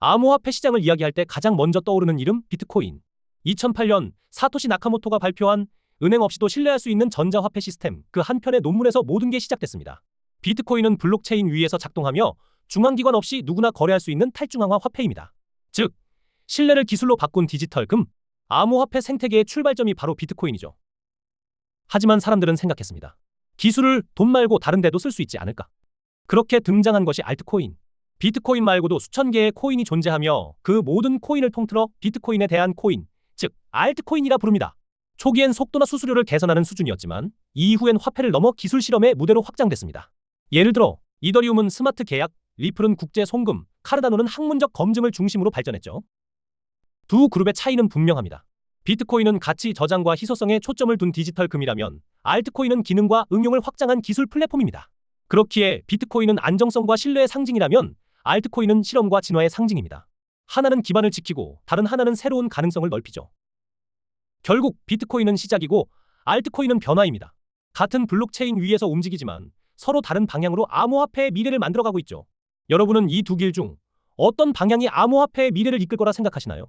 암호화폐 시장을 이야기할 때 가장 먼저 떠오르는 이름 비트코인. 2008년 사토시 나카모토가 발표한 은행 없이도 신뢰할 수 있는 전자화폐 시스템 그 한 편의 논문에서 모든 게 시작됐습니다. 비트코인은 블록체인 위에서 작동하며 중앙기관 없이 누구나 거래할 수 있는 탈중앙화 화폐입니다. 즉, 신뢰를 기술로 바꾼 디지털 금, 암호화폐 생태계의 출발점이 바로 비트코인이죠. 하지만 사람들은 생각했습니다. 기술을 돈 말고 다른 데도 쓸 수 있지 않을까? 그렇게 등장한 것이 알트코인. 비트코인 말고도 수천 개의 코인이 존재하며 그 모든 코인을 통틀어 비트코인에 대한 코인, 즉 알트코인이라 부릅니다. 초기엔 속도나 수수료를 개선하는 수준이었지만 이후엔 화폐를 넘어 기술 실험의 무대로 확장됐습니다. 예를 들어 이더리움은 스마트 계약, 리플은 국제 송금, 카르다노는 학문적 검증을 중심으로 발전했죠. 두 그룹의 차이는 분명합니다. 비트코인은 가치 저장과 희소성에 초점을 둔 디지털 금이라면 알트코인은 기능과 응용을 확장한 기술 플랫폼입니다. 그렇기에 비트코인은 안정성과 신뢰의 상징이라면 알트코인은 실험과 진화의 상징입니다. 하나는 기반을 지키고 다른 하나는 새로운 가능성을 넓히죠. 결국 비트코인은 시작이고 알트코인은 변화입니다. 같은 블록체인 위에서 움직이지만 서로 다른 방향으로 암호화폐의 미래를 만들어가고 있죠. 여러분은 이 두 길 중 어떤 방향이 암호화폐의 미래를 이끌 거라 생각하시나요?